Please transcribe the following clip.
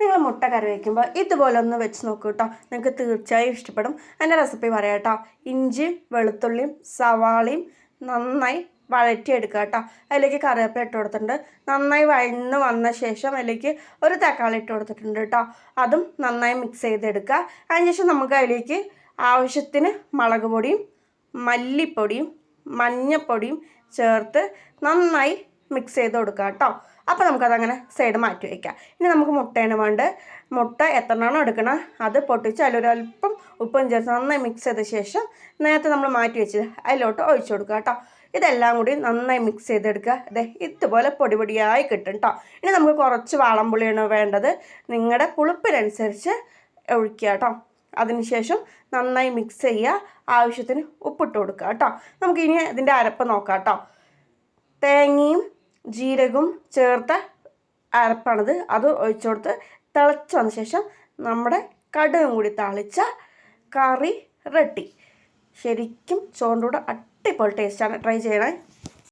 നിങ്ങൾ മുട്ട കറി വയ്ക്കുമ്പോൾ ഇതുപോലെ ഒന്ന് വെച്ച് നോക്കൂ കേട്ടോ. നിങ്ങൾക്ക് തീർച്ചയായും ഇഷ്ടപ്പെടും. അതിന്റെ റെസിപ്പി പറയാം കേട്ടോ. ഇഞ്ചിയും വെളുത്തുള്ളിയും സവാളയും നന്നായി വഴറ്റിയെടുക്കുക കേട്ടോ. അതിലേക്ക് കറിവേപ്പില ഇട്ട് കൊടുത്തിട്ടുണ്ട്. നന്നായി വഴന്ന് വന്ന ശേഷം അതിലേക്ക് ഒരു തക്കാളി ഇട്ട് കൊടുത്തിട്ടുണ്ട് കേട്ടോ. അതും നന്നായി മിക്സ് ചെയ്തെടുക്കുക. അതിനുശേഷം നമുക്ക് അതിലേക്ക് ആവശ്യത്തിന് മുളക് പൊടിയും മല്ലിപ്പൊടിയും മഞ്ഞപ്പൊടിയും ചേർത്ത് നന്നായി മിക്സ് ചെയ്ത് കൊടുക്കുക കേട്ടോ. അപ്പോൾ നമുക്കതങ്ങനെ സൈഡ് മാറ്റി വയ്ക്കാം ഇനി നമുക്ക് മുട്ടയാണ് വേണ്ട മുട്ട എത്രണ്ണം എടുക്കണം? അത് പൊട്ടിച്ച് അതിലൊരല്പം ഉപ്പും ചേർത്ത് നന്നായി മിക്സ് ചെയ്ത ശേഷം നേരത്തെ നമ്മൾ മാറ്റി വെച്ചത് അതിലോട്ട് ഒഴിച്ചു കൊടുക്കുക കേട്ടോ. ഇതെല്ലാം കൂടി നന്നായി മിക്സ് ചെയ്തെടുക്കുക. അതെ ഇതുപോലെ പൊടി പൊടിയായി കിട്ടും കേട്ടോ ഇനി നമുക്ക് കുറച്ച് വാളംപുളിയാണ് വേണ്ടത്. നിങ്ങളുടെ പുളിപ്പിനനുസരിച്ച് ഒഴിക്കുക കേട്ടോ അതിനുശേഷം നന്നായി മിക്സ് ചെയ്യുക. ആവശ്യത്തിന് ഉപ്പിട്ട് കൊടുക്കുക കേട്ടോ നമുക്കിനി ഇതിന്റെ അരപ്പ് നോക്കാം കേട്ടോ തേങ്ങയും ജീരകവും ചേർത്ത അരപ്പാണിത്. അത് ഒഴിച്ചു കൊടുത്ത് തിളച്ച് വന്ന ശേഷം നമ്മുടെ കടുകും കൂടി തളിച്ച കറി റെഡി ശരിക്കും ചോറിന്റെ കൂടെ അടിപൊളി ടേസ്റ്റാണ് ട്രൈ ചെയ്യണേ.